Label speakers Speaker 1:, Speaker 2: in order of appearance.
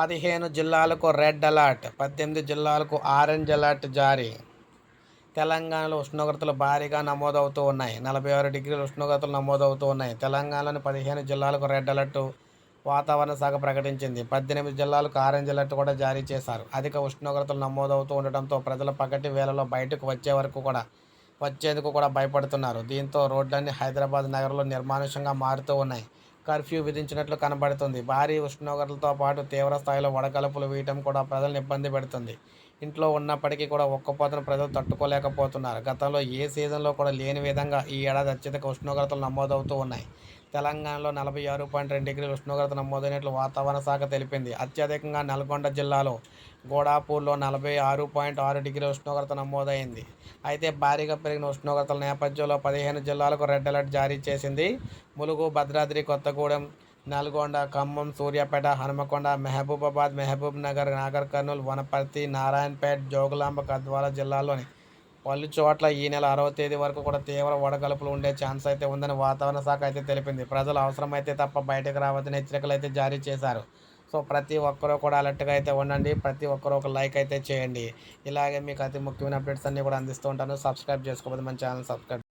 Speaker 1: పదిహేను జిల్లాలకు red alert పద్దెనిమిది జిల్లాలకు ఆరెంజ్ అలర్ట్ జారీ. తెలంగాణలో ఉష్ణోగ్రతలు భారీగా నమోదవుతూ ఉన్నాయి. నలభై ఆరు డిగ్రీల ఉష్ణోగ్రతలు నమోదవుతూ ఉన్నాయి. తెలంగాణలోని పదిహేను జిల్లాలకు రెడ్ అలర్ట్ వాతావరణ శాఖ ప్రకటించింది. పద్దెనిమిది జిల్లాలకు ఆరెంజ్ అలర్ట్ కూడా జారీ చేశారు. అధిక ఉష్ణోగ్రతలు నమోదవుతూ ఉండటంతో ప్రజలు పగటి వేళలో బయటకు వచ్చే వరకు కూడా వచ్చేందుకు కూడా భయపడుతున్నారు. దీంతో రోడ్లన్నీ హైదరాబాద్ నగరంలో నిర్మానుష్యంగా మారుతూ ఉన్నాయి. కర్ఫ్యూ విధించినట్లు కనబడుతుంది. భారీ ఉష్ణోగ్రతలతో పాటు తీవ్ర స్థాయిలో వడగలుపులు వేయటం కూడా ప్రజలను ఇబ్బంది పెడుతుంది. ఇంట్లో ఉన్నప్పటికీ కూడా ఒక్కపోతను ప్రజలు తట్టుకోలేకపోతున్నారు. గతంలో ఏ సీజన్లో కూడా లేని విధంగా ఈ ఏడాది అత్యధిక ఉష్ణోగ్రతలు నమోదవుతూ ఉన్నాయి. తెలంగాణలో నలభై ఆరు పాయింట్ రెండు డిగ్రీల ఉష్ణోగ్రత నమోదైనట్లు వాతావరణ శాఖ తెలిపింది. అత్యధికంగా నల్గొండ జిల్లాలో గోడాపూర్లో నలభై ఆరు పాయింట్ ఆరు డిగ్రీల ఉష్ణోగ్రత నమోదైంది. అయితే భారీగా పెరిగిన ఉష్ణోగ్రతల నేపథ్యంలో పదిహేను జిల్లాలకు రెడ్ అలర్ట్ జారీ చేసింది. ములుగు భద్రాద్రి కొత్తగూడెం నల్గొండ ఖమ్మం సూర్యాపేట హనుమకొండ మహబూబాబాద్ మహబూబ్ నగర్ నాగర్ కర్నూలు వనపర్తి నారాయణపేట్ జోగులాంబ గద్వాల జిల్లాల్లోని పలు చోట్ల ఈ నెల అరవై తేదీ వరకు కూడా తీవ్ర వడగలుపులు ఉండే ఛాన్స్ అయితే ఉందని వాతావరణ శాఖ అయితే తెలిపింది. ప్రజలు అవసరమైతే తప్ప బయటకు రావద్దని హెచ్చరికలు అయితే జారీ చేశారు. సో ప్రతి ఒక్కరూ కూడా అలర్ట్గా అయితే ఉండండి. ప్రతి ఒక్కరూ ఒక లైక్ అయితే చేయండి. ఇలాగే మీకు అతి ముఖ్యమైన అప్డేట్స్ అన్నీ కూడా అందిస్తూ ఉంటాను. సబ్స్క్రైబ్ చేసుకోవద్దు మన ఛానల్ సబ్స్క్రైబ్